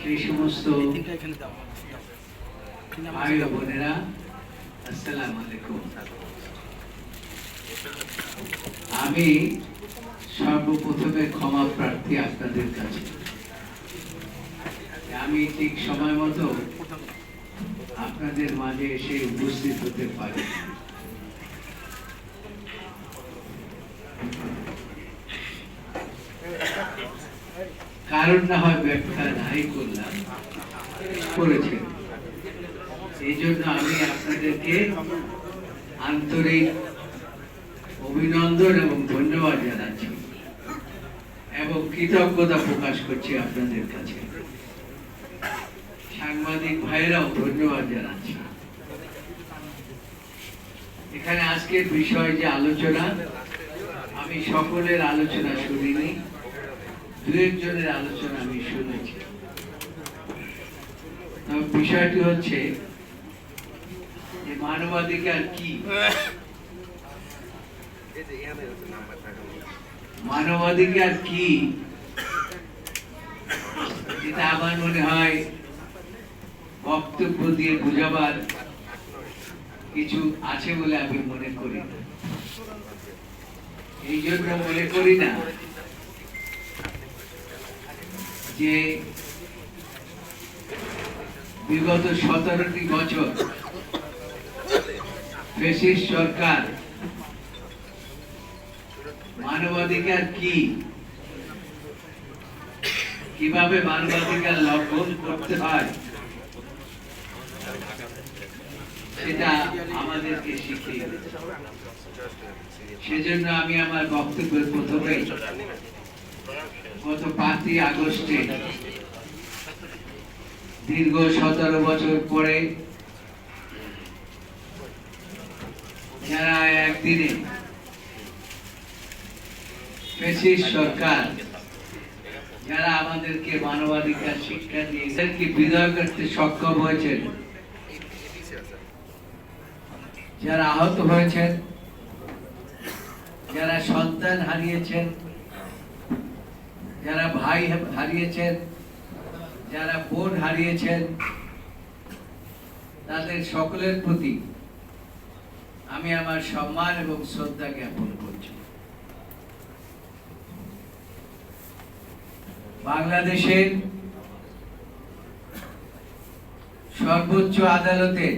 সেই সমস্ত ভাই বোনেরা আসসালাম আলাইকুম। আমি সর্বপ্রথমে ক্ষমা প্রার্থী আপনাদের কাছে। আমি ঠিক সময় মতো আপনাদের মাঝে এসে উপস্থিত হতে পারি। কারণ না হয় ব্যাখ্যা নাই করলাম। করেছেন। এই জন্য আমি আপনাদেরকে আন্তরিক অভিনন্দন এবং ধন্যবাদ জানাচ্ছি এবং কৃতজ্ঞতা প্রকাশ করছি আপনাদের কাছে। সাংবাদিক ভাইরাও ধন্যবাদ জানাচ্ছি। এখানে আজকের বিষয় যে আলোচনা, আমি সকলের আলোচনা শুনিনি। দু একজনের আলোচনা আমি শুনেছি। বিষয়টি হচ্ছে যে মানবাধিকার কি? মানবাধিকার কি? এটা আমার মনে হয় বক্তব্য দিয়ে বোঝাবার কিছু আছে বলে আমি মনে করি এই জন্য মনে করি না যে বিগত সতেরোটি বছর ফেসিস সরকার মানবাধিকার কি? কীভাবে মানবাধিকার লঙ্ঘন করতে হয়? সেটা আমাদেরকে শিখিয়ে সেজন্য আমি আমার বক্তব্যের প্রথমে গত পাঁচই আগস্টে, দীর্ঘ সতেরো বছর পরে, যারা একদিনে সরকার, যারা আমাদেরকে মানবাধিকার, শিক্ষা দিয়ে এদেরকে বিদায় করতে সক্ষম হয়েছেন, যারা আহত হয়েছেন, যারা সন্তান হারিয়েছেন যারা ভাই হারিয়েছেন, যারা বোন হারিয়েছেন, তাদের সকলের প্রতি আমি আমার সম্মান এবং শ্রদ্ধা জ্ঞাপন করছি। বাংলাদেশের সর্বোচ্চ আদালতে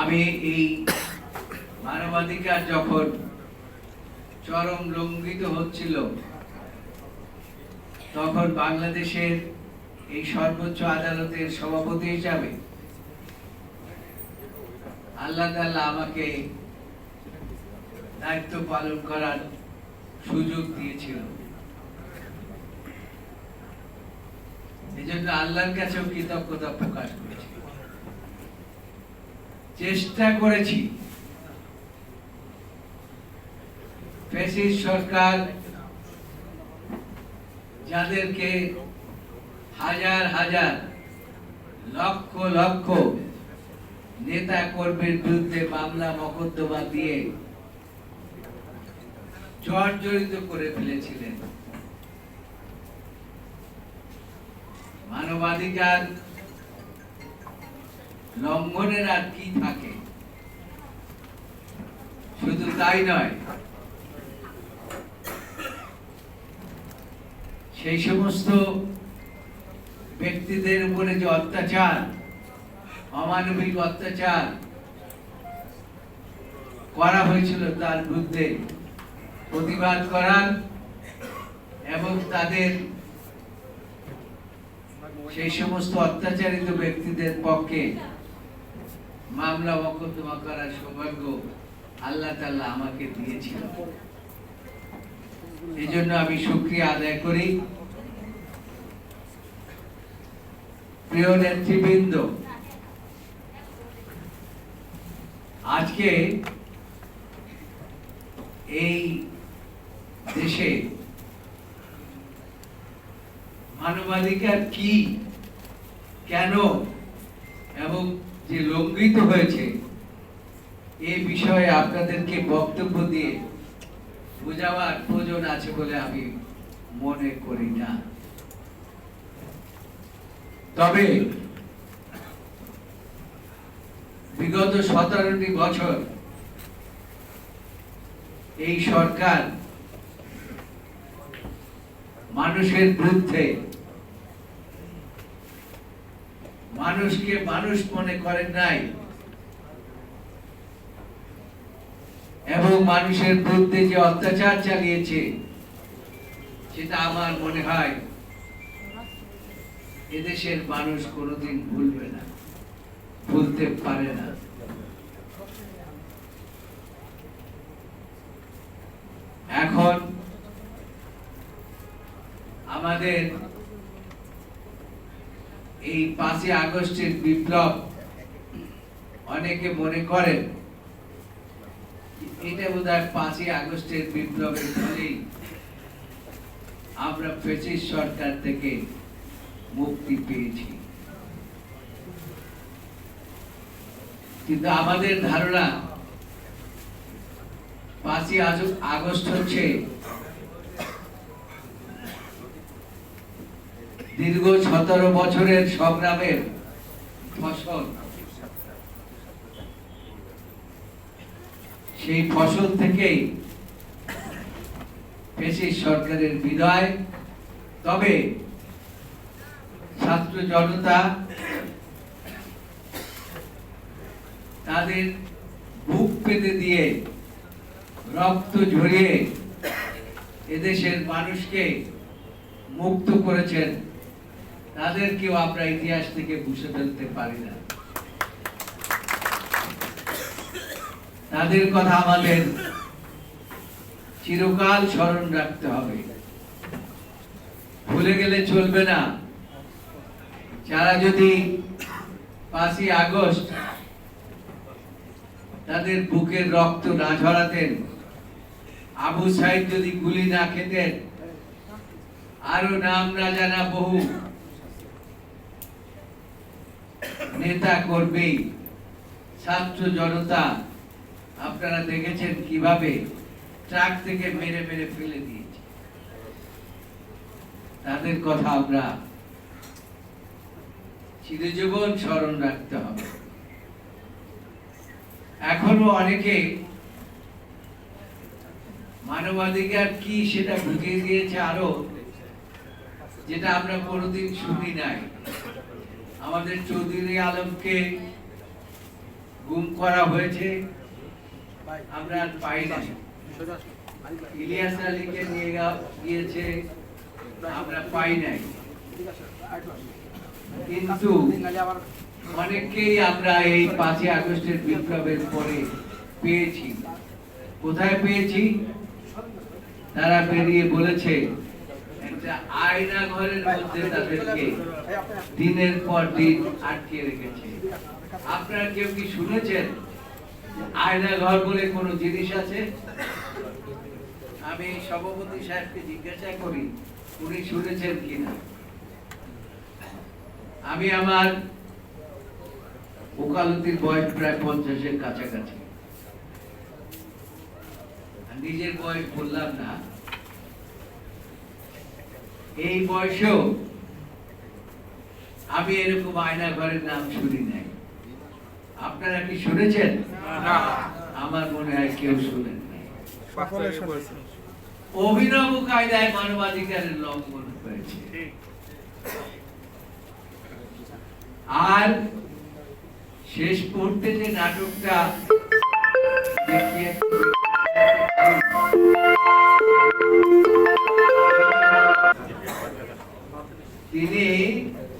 আমি এই মানবাধিকার যখন চরম লঙ্ঘিত হচ্ছিল। তখন বাংলাদেশের এই সর্বোচ্চ আদালতের সভাপতি হিসাবে আল্লাহ আমাকে দায়িত্ব পালন করার সুযোগ দিয়েছিল। এই জন্য আল্লাহর কাছেও কৃতজ্ঞতা প্রকাশ করেছি। চেষ্টা করেছি ফেসিস সরকার যাদেরকে হাজার হাজার লক্ষ লক্ষ নেতা কর্মীর বিরুদ্ধে মামলা, মকদ্দমা দিয়ে জর্জরিত করে ফেলেছিলেন। মানবাধিকার লঙ্ঘনের আর কি থাকে? শুধু তাই নয় সেই সমস্ত ব্যক্তিদের উপরে যে অত্যাচার, অমানবিক অত্যাচার করা হয়েছিল তার বিরুদ্ধে প্রতিবাদ করার এবং তাদের সেই সমস্ত অত্যাচারিত ব্যক্তিদের পক্ষে মামলা মকদ্দমা করার সৌভাগ্য আল্লাহ তাল্লাহ আমাকে দিয়েছিল এই জন্য আমি সুক্রিয়া আদায় করি। প্রিয় নেতৃবৃন্দ, আজকে এই দেশে মানবাধিকার কি, কেন, এবং যে লঙ্ঘিত হয়েছে, এ বিষয়ে আপনাদেরকে বক্তব্য দিয়ে বোঝাবার প্রয়োজন আছে বলে আমি মনে করি না। তবে বিগত সতেরোটি বছর এই সরকার মানুষের বিরুদ্ধে মানুষকে মানুষ মনে করেন নাই এবং মানুষের বিরুদ্ধে যে অত্যাচার চালিয়েছে, সেটা আমার মনে হয় এদেশের মানুষ কোনোদিন ভুলবে না, ভুলতে পারে না। এখন আমাদের এই পাঁচই আগস্টের বিপ্লব অনেকে মনে করেন এটা বোধ হয় পাঁচই আগস্টের বিপ্লবের ফলেই আমরা ফেসিস সরকার থেকে মুক্তি পেয়েছি। কিন্তু আমাদের ধারণা পাঁচই আগস্ট হচ্ছে দীর্ঘ সতেরো বছরের সংগ্রামের ফসল। সেই ফসল থেকেই পেশির সরকারের বিদায়। তবে ছাত্র জনতা তাদের বুক পেতে দিয়ে রক্ত ঝরিয়ে এদেশের মানুষকে মুক্ত করেছেন, তাদেরকেও আমরা ইতিহাস থেকে বুঝে ফেলতে পারি না। তাদের কথা আমাদের চিরকাল স্মরণ রাখতে হবে। ভুলে গেলে চলবে না। যারা যদি পাঁচই আগস্ট তাদের বুকের রক্ত না ঝরাতেন, আবু সাইদ যদি গুলি না খেতেন, আরও নাম না জানা বহু, নেতা কর্মী, ছাত্র জনতা আপনারা দেখেছেন কীভাবে ট্রাক থেকে মেরে মেরে ফেলে দিয়েছে। তাদের কথা আমরা চিরজীবন স্মরণ রাখতে হবে। এখনও অনেকে মানবাধিকার কি সেটা বুঝিয়ে দিয়েছে আরও, যেটা আমরা কোনোদিন শুনি নাই। আমাদের চৌধুরী আলমকে গুম করা হয়েছে। আমরা আর পাই না ইলিয়াস আলীকে নিয়ে গিয়েছে, আমরা পাই নাই। কিন্তু অনেককেই আমরা এই পাঁচই আগস্টের বিপ্লবের পরে পেয়েছি। কোথায় পেয়েছি? তারা বেরিয়ে বলেছে আয়না ঘরের মধ্যে তাদেরকে দিনের পর দিন আটকে রেখেছে। আপনারা কেউ কি শুনেছেন? আয়না ঘর বলে কোনো জিনিস আছে? আমি সভাপতি সাহেবকে জিজ্ঞাসা করি, উনি শুনেছেন কিনা? আমি আমার ওকালতির বয়স প্রায় পঞ্চাশের কাছাকাছি। নিজের বয়স বললাম না। এই বয়সেও আমি এরকম আয়না ঘরের নাম শুনি নাই। আপনারা কি শুনেছেন। আমার মনে হয় কেউ শুনেন অভিনব কায়দায় মানবাধিকারের লঙ্ঘন হয়েছে। আর শেষ মুহূর্তে যে নাটকটা তিনি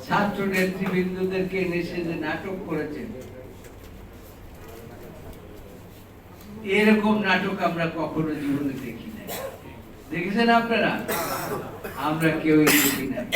ছাত্র নেতৃবৃন্দদেরকে এসে যে নাটক করেছেন এরকম নাটক আমরা কখনো জীবনে দেখি নাই। দেখেছেন আপনারা? আমরা কেউই দেখি নাই।